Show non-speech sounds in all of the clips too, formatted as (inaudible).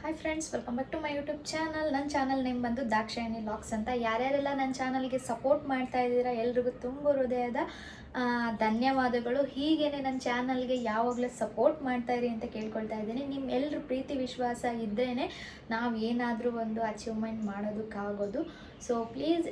Hi friends welcome back to my YouTube channel ನನ್ನ channel name ಬಂದು Dakshayani LOX ಅಂತ. ಯಾರ್ಯಾರೆಲ್ಲ ನನ್ನ ಚಾನಲ್ಗೆ ಸಪೋರ್ಟ್ ಮಾಡ್ತಾ ಇದ್ದೀರಾ ಎಲ್ರಿಗೂ ತುಂಬ ಹೃದಯದ ಧನ್ಯವಾದಗಳು. ಹೀಗೇನೆ ನನ್ನ ಚಾನಲ್ಗೆ ಯಾವಾಗಲೂ ಸಪೋರ್ಟ್ ಮಾಡ್ತಾ ಇರಿ ಅಂತ ಕೇಳ್ಕೊಳ್ತಾ ಇದ್ದೀನಿ. ನಿಮ್ಮ ಎಲ್ಲರ ಪ್ರೀತಿ, ವಿಶ್ವಾಸ ಇದ್ರೇ ನಾವು ಏನಾದರೂ ಒಂದು ಅಚೀವ್ಮೆಂಟ್ ಮಾಡೋದಕ್ಕಾಗೋದು. ಸೊ ಪ್ಲೀಸ್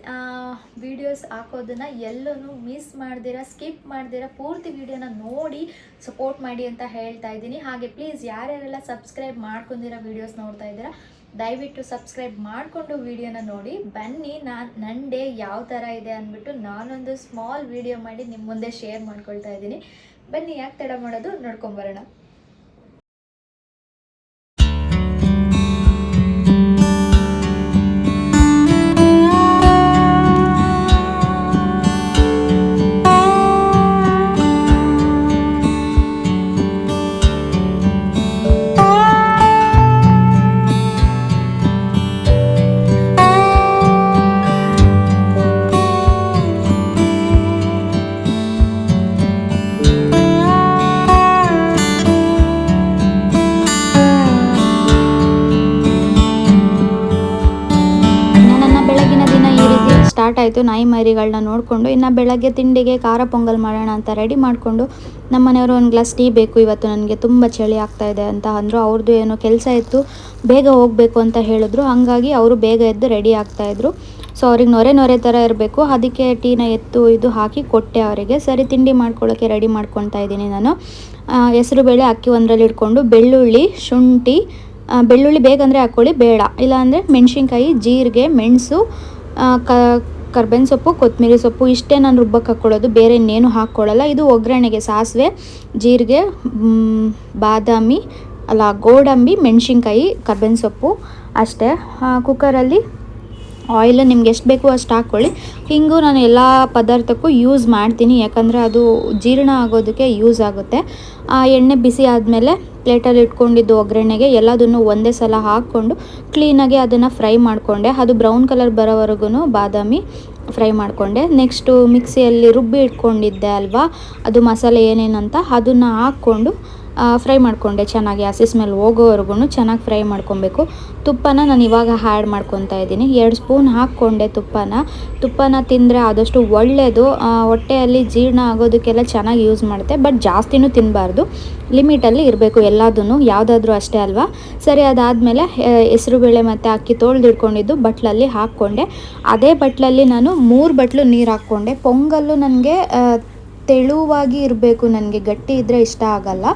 ವೀಡಿಯೋಸ್ ಹಾಕೋದನ್ನು ಎಲ್ಲೂ ಮಿಸ್ ಮಾಡ್ದಿರ ಸ್ಕಿಪ್ ಮಾಡ್ದಿರ, ಪೂರ್ತಿ ವಿಡಿಯೋನ ನೋಡಿ ಸಪೋರ್ಟ್ ಮಾಡಿ ಅಂತ ಹೇಳ್ತಾ ಇದ್ದೀನಿ. ಹಾಗೆ ಪ್ಲೀಸ್ ಯಾರ್ಯಾರೆಲ್ಲ ಸಬ್ಸ್ಕ್ರೈಬ್ ಮಾಡ್ಕೊಂಡಿರೋ ವೀಡಿಯೋಸ್ ನೋಡ್ತಾ ಇದ್ದೀರಾ ದಯವಿಟ್ಟು ಸಬ್ಸ್ಕ್ರೈಬ್ ಮಾಡಿಕೊಂಡು ವಿಡಿಯೋನ ನೋಡಿ. ಬನ್ನಿ, ನಾನು ನನ್ನ ಡೇ ಯಾವ ಥರ ಇದೆ ಅಂದ್ಬಿಟ್ಟು ನಾನೊಂದು ಸ್ಮಾಲ್ ವಿಡಿಯೋ ಮಾಡಿ ನಿಮ್ಮ ಮುಂದೆ ಶೇರ್ ಮಾಡ್ಕೊಳ್ತಾ ಇದ್ದೀನಿ. ಬನ್ನಿ, ಯಾಕೆ ತಡ ಮಾಡೋದು ನೋಡ್ಕೊಂಬರೋಣ ಆಯಿತು ನಾಯಿ ಮರಿಗಳನ್ನ ನೋಡಿಕೊಂಡು ಇನ್ನು ಬೆಳಗ್ಗೆ ತಿಂಡಿಗೆ ಖಾರ ಪೊಂಗಲ್ ಮಾಡೋಣ ಅಂತ ರೆಡಿ ಮಾಡಿಕೊಂಡು ನಮ್ಮ ಮನೆಯವರು ಒಂದು ಗ್ಲಾಸ್ ಟೀ ಬೇಕು, ಇವತ್ತು ನನಗೆ ತುಂಬ ಚಳಿ ಆಗ್ತಾ ಇದೆ ಅಂತ ಅಂದರು ಅವ್ರದ್ದು ಏನೋ ಕೆಲಸ ಇತ್ತು, ಬೇಗ ಹೋಗಬೇಕು ಅಂತ ಹೇಳಿದ್ರು, ಹಾಗಾಗಿ ಅವರು ಬೇಗ ಎದ್ದು ರೆಡಿ ಆಗ್ತಾಯಿದ್ರು ಸೊ ಅವ್ರಿಗೆ ನೊರೆ ನೊರೆ ಥರ ಇರಬೇಕು, ಅದಕ್ಕೆ ಟೀನ ಎತ್ತು ಇದು ಹಾಕಿ ಕೊಟ್ಟೆ ಅವರಿಗೆ, ಸರಿ ತಿಂಡಿ ಮಾಡ್ಕೊಳ್ಳೋಕ್ಕೆ ರೆಡಿ ಮಾಡ್ಕೊತಾ ಇದ್ದೀನಿ ನಾನು. ಹೆಸರು ಬೇಳೆ ಅಕ್ಕಿ ಒಂದರಲ್ಲಿ ಇಟ್ಕೊಂಡು, ಬೆಳ್ಳುಳ್ಳಿ, ಶುಂಠಿ ಬೆಳ್ಳುಳ್ಳಿ ಬೆಳ್ಳುಳ್ಳಿ ಅಂದರೆ ಹಾಕ್ಕೊಳ್ಳಿ ಬೇಡ. ಇಲ್ಲಾಂದರೆ ಮೆಣಸಿನ್ಕಾಯಿ, ಜೀರಿಗೆ, ಮೆಣಸು ಕ ಕರ್ಬೇವಿನ ಸೊಪ್ಪು, ಕೊತ್ತಂಬರಿ ಸೊಪ್ಪು, ಇಷ್ಟೇ ನಾನು ರುಬ್ಬಕ್ಕೆ ಹಾಕ್ಕೊಳ್ಳೋದು ಬೇರೆ ಇನ್ನೇನು ಹಾಕ್ಕೊಳ್ಳಲ್ಲ ಇದು ಒಗ್ಗರಣೆಗೆ ಸಾಸಿವೆ, ಜೀರಿಗೆ ಬಾದಾಮಿ, ಅಲ್ಲ ಗೋಡಂಬಿ, ಮೆಣಸಿನ್ಕಾಯಿ, ಕರ್ಬೇವಿನ ಸೊಪ್ಪು ಅಷ್ಟೇ. ಕುಕ್ಕರಲ್ಲಿ ಆಯಿಲ್ ನಿಮ್ಗೆ ಎಷ್ಟು ಬೇಕು ಅಷ್ಟು ಹಾಕ್ಕೊಳ್ಳಿ ಹಿಂಗು ನಾನು ಎಲ್ಲ ಪದಾರ್ಥಕ್ಕೂ ಯೂಸ್ ಮಾಡ್ತೀನಿ. ಯಾಕಂದರೆ ಅದು ಜೀರ್ಣ ಆಗೋದಕ್ಕೆ ಯೂಸ್ ಆಗುತ್ತೆ. ಆ ಎಣ್ಣೆ ಬಿಸಿ ಆದಮೇಲೆ ಪ್ಲೇಟಲ್ಲಿ ಇಟ್ಕೊಂಡಿದ್ದು ಒಗ್ಗರಣೆಗೆ ಎಲ್ಲದನ್ನು ಒಂದೇ ಸಲ ಹಾಕ್ಕೊಂಡು ಕ್ಲೀನಾಗಿ ಅದನ್ನು ಫ್ರೈ ಮಾಡಿಕೊಂಡೆ. ಅದು ಬ್ರೌನ್ ಕಲರ್ ಬರೋವರೆಗೂ ಬಾದಾಮಿ ಫ್ರೈ ಮಾಡಿಕೊಂಡೆ. ನೆಕ್ಸ್ಟು ಮಿಕ್ಸಿಯಲ್ಲಿ ರುಬ್ಬಿ ಇಟ್ಕೊಂಡಿದ್ದೆ ಅಲ್ವಾ? ಅದು ಮಸಾಲೆ ಏನೇನಂತ ಅದನ್ನು ಹಾಕ್ಕೊಂಡು ಫ್ರೈ ಮಾಡಿಕೊಂಡೆ ಚೆನ್ನಾಗಿ. ಹಸಿ ಸ್ಮೆಲ್ ಹೋಗೋವರೆಗೂ ಚೆನ್ನಾಗಿ ಫ್ರೈ ಮಾಡ್ಕೊಬೇಕು. ತುಪ್ಪನ ನಾನು ಇವಾಗ ಹ್ಯಾಡ್ ಮಾಡ್ಕೊತಾ ಇದ್ದೀನಿ. ಎರಡು ಸ್ಪೂನ್ ಹಾಕ್ಕೊಂಡೆ ತುಪ್ಪನ. ತುಪ್ಪನ ತಿಂದರೆ ಆದಷ್ಟು ಒಳ್ಳೆಯದು ಹೊಟ್ಟೆಯಲ್ಲಿ ಜೀರ್ಣ ಆಗೋದಕ್ಕೆಲ್ಲ ಚೆನ್ನಾಗಿ ಯೂಸ್ ಮಾಡುತ್ತೆ. ಬಟ್ ಜಾಸ್ತಿನೂ ತಿನ್ನಬಾರ್ದು ಲಿಮಿಟಲ್ಲಿ ಇರಬೇಕು ಎಲ್ಲದೂ ಯಾವುದಾದ್ರೂ ಅಷ್ಟೇ ಅಲ್ವಾ? ಸರಿ, ಅದಾದಮೇಲೆ ಹೆಸರುಬೇಳೆ ಮತ್ತು ಅಕ್ಕಿ ತೊಳೆದಿಟ್ಕೊಂಡಿದ್ದು ಬಟ್ಲಲ್ಲಿ ಹಾಕ್ಕೊಂಡೆ. ಅದೇ ಬಟ್ಲಲ್ಲಿ ನಾನು ಮೂರು ಬಟ್ಲು ನೀರು ಹಾಕ್ಕೊಂಡೆ. ಪೊಂಗಲ್ಲು ನನಗೆ ತೆಳುವಾಗಿ ಇರಬೇಕು. ನನಗೆ ಗಟ್ಟಿ ಇದ್ದರೆ ಇಷ್ಟ ಆಗಲ್ಲ.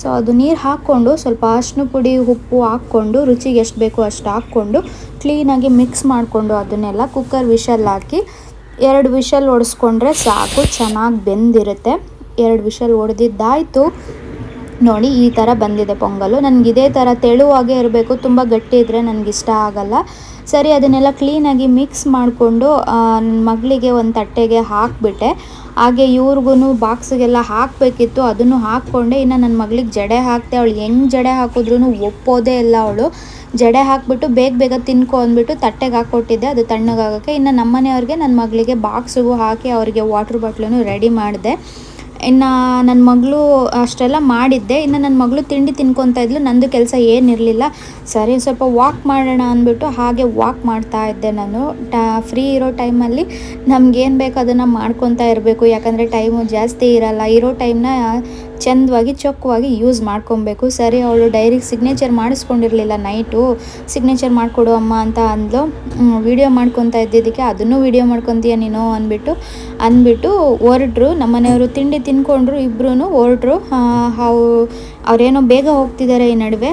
ಸೊ ಅದು ನೀರು ಹಾಕ್ಕೊಂಡು ಸ್ವಲ್ಪ ಅರಿಶಿನ ಪುಡಿ, ಉಪ್ಪು ಹಾಕ್ಕೊಂಡು, ರುಚಿಗೆ ಎಷ್ಟು ಬೇಕೋ ಅಷ್ಟು ಹಾಕ್ಕೊಂಡು ಕ್ಲೀನಾಗಿ ಮಿಕ್ಸ್ ಮಾಡಿಕೊಂಡು ಅದನ್ನೆಲ್ಲ ಕುಕ್ಕರ್ ವಿಷಲ್ ಹಾಕಿ ಎರಡು ವಿಷಲ್ ಹೊಡೆಸ್ಕೊಂಡ್ರೆ ಸಾಕು, ಚೆನ್ನಾಗಿ ಬೆಂದಿರುತ್ತೆ. ಎರಡು ವಿಷಲ್ ಹೊಡೆದಿದ್ದಾಯಿತು ನೋಡಿ, ಈ ಥರ ಬಂದಿದೆ ಪೊಂಗಲು. ನನಗೆ ಇದೇ ಥರ ತೆಳುವಾಗೇ ಇರಬೇಕು. ತುಂಬ ಗಟ್ಟಿ ಇದ್ದರೆ ನನಗಿಷ್ಟ ಆಗಲ್ಲ. ಸರಿ, ಅದನ್ನೆಲ್ಲ ಕ್ಲೀನಾಗಿ ಮಿಕ್ಸ್ ಮಾಡಿಕೊಂಡು ನನ್ನ ಮಗಳಿಗೆ ಒಂದು ತಟ್ಟೆಗೆ ಹಾಕಿಬಿಟ್ಟೆ. ಹಾಗೆ ಇವ್ರಿಗೂ ಬಾಕ್ಸ್ಗೆಲ್ಲ ಹಾಕಬೇಕಿತ್ತು, ಅದನ್ನು ಹಾಕ್ಕೊಂಡೆ. ಇನ್ನು ನನ್ನ ಮಗಳಿಗೆ ಜಡೆ ಹಾಕ್ತೆ. ಅವಳು ಹೆಂಗೆ ಜಡೆ ಹಾಕಿದ್ರೂ ಒಪ್ಪೋದೇ ಇಲ್ಲ ಅವಳು. ಜಡೆ ಹಾಕ್ಬಿಟ್ಟು ಬೇಗ ಬೇಗ ತಿನ್ಕೊ ಅಂದ್ಬಿಟ್ಟು ತಟ್ಟೆಗೆ ಹಾಕ್ಕೊಟ್ಟಿದ್ದೆ. ಅದು ತಣ್ಣಗಾಗೋಕ್ಕೆ. ಇನ್ನು ನಮ್ಮನೆಯವ್ರಿಗೆ ನನ್ನ ಮಗಳಿಗೆ ಬಾಕ್ಸಿಗೂ ಹಾಕಿ ಅವರಿಗೆ ವಾಟ್ರ್ ಬಾಟ್ಲೂ ರೆಡಿ ಮಾಡಿದೆ. ಇನ್ನು ನನ್ನ ಮಗಳು ಅಷ್ಟೆಲ್ಲ ಮಾಡಿದ್ದೆ. ಇನ್ನು ನನ್ನ ಮಗಳು ತಿಂಡಿ ತಿನ್ಕೊತಾ ಇದ್ಲು. ನಂದು ಕೆಲಸ ಏನಿರಲಿಲ್ಲ. ಸರಿ, ಸ್ವಲ್ಪ ವಾಕ್ ಮಾಡೋಣ ಅಂದ್ಬಿಟ್ಟು ಹಾಗೆ ವಾಕ್ ಮಾಡ್ತಾ ಇದ್ದೆ ನಾನು. ಫ್ರೀ ಇರೋ ಟೈಮಲ್ಲಿ ನಮ್ಗೇನು ಬೇಕು ಅದನ್ನು ಮಾಡ್ಕೊತಾ ಇರಬೇಕು. ಯಾಕಂದರೆ ಟೈಮು ಜಾಸ್ತಿ ಇರಲ್ಲ. ಇರೋ ಟೈಮ್ನ ಚೆಂದವಾಗಿ, ಚೊಕ್ಕವಾಗಿ ಯೂಸ್ ಮಾಡ್ಕೊಬೇಕು. ಸರಿ, ಅವಳು ಡೈರಿಗೆ ಸಿಗ್ನೇಚರ್ ಮಾಡಿಸ್ಕೊಂಡಿರಲಿಲ್ಲ ನೈಟು ಸಿಗ್ನೇಚರ್ ಮಾಡಿಕೊಡು ಅಮ್ಮ ಅಂತ ಅಂದ್ಲು. ವಿಡಿಯೋ ಮಾಡ್ಕೊತಾ ಇದ್ದಿದ್ದಕ್ಕೆ ಅದನ್ನು ವಿಡಿಯೋ ಮಾಡ್ಕೊತೀಯ ನೀನು ಅಂದ್ಬಿಟ್ಟು ಅಂದ್ಬಿಟ್ಟು ಹೊರಟ್ರು. ನಮ್ಮನೆಯವರು ತಿಂಡಿ ತಿನ್ಕೊಂಡ್ರು ಇಬ್ಬರೂ ಹೊರಟ್ರು. ಅವು ಅವರೇನೋ ಬೇಗ ಹೋಗ್ತಿದ್ದಾರೆ ಈ ನಡುವೆ.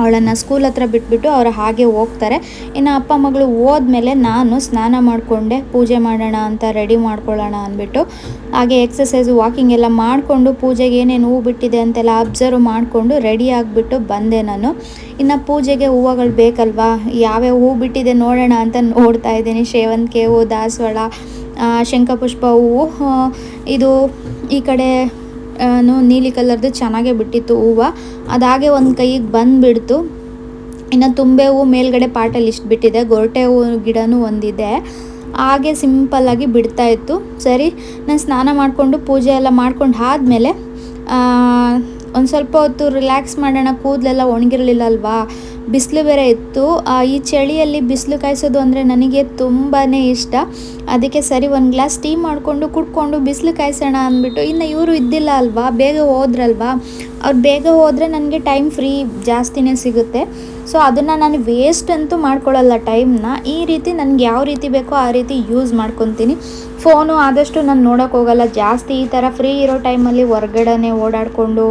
ಅವಳನ್ನು ಸ್ಕೂಲ್ ಹತ್ರ ಬಿಟ್ಬಿಟ್ಟು ಅವರು ಹಾಗೆ ಹೋಗ್ತಾರೆ. ಇನ್ನು ಅಪ್ಪ ಮಗಳು ಹೋದ್ಮೇಲೆ ನಾನು ಸ್ನಾನ ಮಾಡಿಕೊಂಡೆ, ಪೂಜೆ ಮಾಡೋಣ ಅಂತ ರೆಡಿ ಮಾಡ್ಕೊಳ್ಳೋಣ ಅಂದ್ಬಿಟ್ಟು. ಹಾಗೆ ಎಕ್ಸಸೈಸ್ ವಾಕಿಂಗ್ ಎಲ್ಲ ಮಾಡಿಕೊಂಡು ಪೂಜೆಗೆ ಏನೇನು ಹೂವು ಬಿಟ್ಟಿದೆ ಅಂತೆಲ್ಲ ಅಬ್ಸರ್ವ್ ಮಾಡಿಕೊಂಡು ರೆಡಿ ಆಗಿಬಿಟ್ಟು ಬಂದೆ ನಾನು. ಇನ್ನು ಪೂಜೆಗೆ ಹೂವುಗಳು ಬೇಕಲ್ವಾ? ಯಾವ್ಯಾವ ಹೂ ಬಿಟ್ಟಿದೆ ನೋಡೋಣ ಅಂತ ನೋಡ್ತಾ ಇದ್ದೀನಿ. ಸೇವಂತಿಗೆ ಹೂವು ದಾಸವಾಳ ಶಂಖಪುಷ್ಪ ಹೂವು ಇದು ಈ ಕಡೆ ನೀಲಿ ಕಲರ್ದು ಚೆನ್ನಾಗೇ ಬಿಟ್ಟಿತ್ತು ಹೂವು. ಅದಾಗೆ ಒಂದು ಕೈಗೆ ಬಂದುಬಿಡ್ತು. ಇನ್ನು ತುಂಬೆ ಹೂವು ಮೇಲ್ಗಡೆ ಪಾಟಲ್ಲಿ ಇಷ್ಟು ಬಿಟ್ಟಿದೆ. ಗೊರಟೆ ಹೂವು ಗಿಡನೂ ಒಂದಿದೆ. ಹಾಗೆ ಸಿಂಪಲ್ಲಾಗಿ ಬಿಡ್ತಾ ಇತ್ತು. ಸರಿ, ನಾನು ಸ್ನಾನ ಮಾಡಿಕೊಂಡು ಪೂಜೆ ಎಲ್ಲ ಮಾಡ್ಕೊಂಡು ಆದಮೇಲೆ ಒಂದು ಸ್ವಲ್ಪ ಹೊತ್ತು ರಿಲ್ಯಾಕ್ಸ್ ಮಾಡೋಣ, ಕೂದಲೆಲ್ಲ ಒಣಗಿರಲಿಲ್ಲ ಅಲ್ವಾ ಬಿಸಿಲು ಬೇರೆ ಇತ್ತು. ಈ ಚಳಿಯಲ್ಲಿ ಬಿಸಿಲು ಕಾಯಿಸೋದು ಅಂದರೆ ನನಗೆ ತುಂಬಾ ಇಷ್ಟ. ಅದಕ್ಕೆ ಸರಿ ಒಂದು ಗ್ಲಾಸ್ ಟೀ ಮಾಡಿಕೊಂಡು ಕುಡ್ಕೊಂಡು ಬಿಸಿಲು ಕಾಯಿಸೋಣ ಅಂದ್ಬಿಟ್ಟು, ಇನ್ನು ಇವರು ಇದ್ದಿಲ್ಲ ಅಲ್ವಾ? ಬೇಗ ಹೋದ್ರಲ್ವಾ? ಅವ್ರು ಬೇಗ ಹೋದರೆ ನನಗೆ ಟೈಮ್ ಫ್ರೀ ಜಾಸ್ತಿನೇ ಸಿಗುತ್ತೆ. ಸೊ ಅದನ್ನು ನಾನು ವೇಸ್ಟ್ ಅಂತೂ ಮಾಡ್ಕೊಳ್ಳಲ್ಲ ಟೈಮ್ನ ಈ ರೀತಿ ನನಗೆ ಯಾವ ರೀತಿ ಬೇಕೋ ಆ ರೀತಿ ಯೂಸ್ ಮಾಡ್ಕೊತೀನಿ. ಫೋನು ಆದಷ್ಟು ನಾನು ನೋಡೋಕ್ಕೋಗಲ್ಲ ಜಾಸ್ತಿ ಈ ಥರ ಫ್ರೀ ಇರೋ ಟೈಮಲ್ಲಿ ಹೊರ್ಗಡೆ ಓಡಾಡಿಕೊಂಡು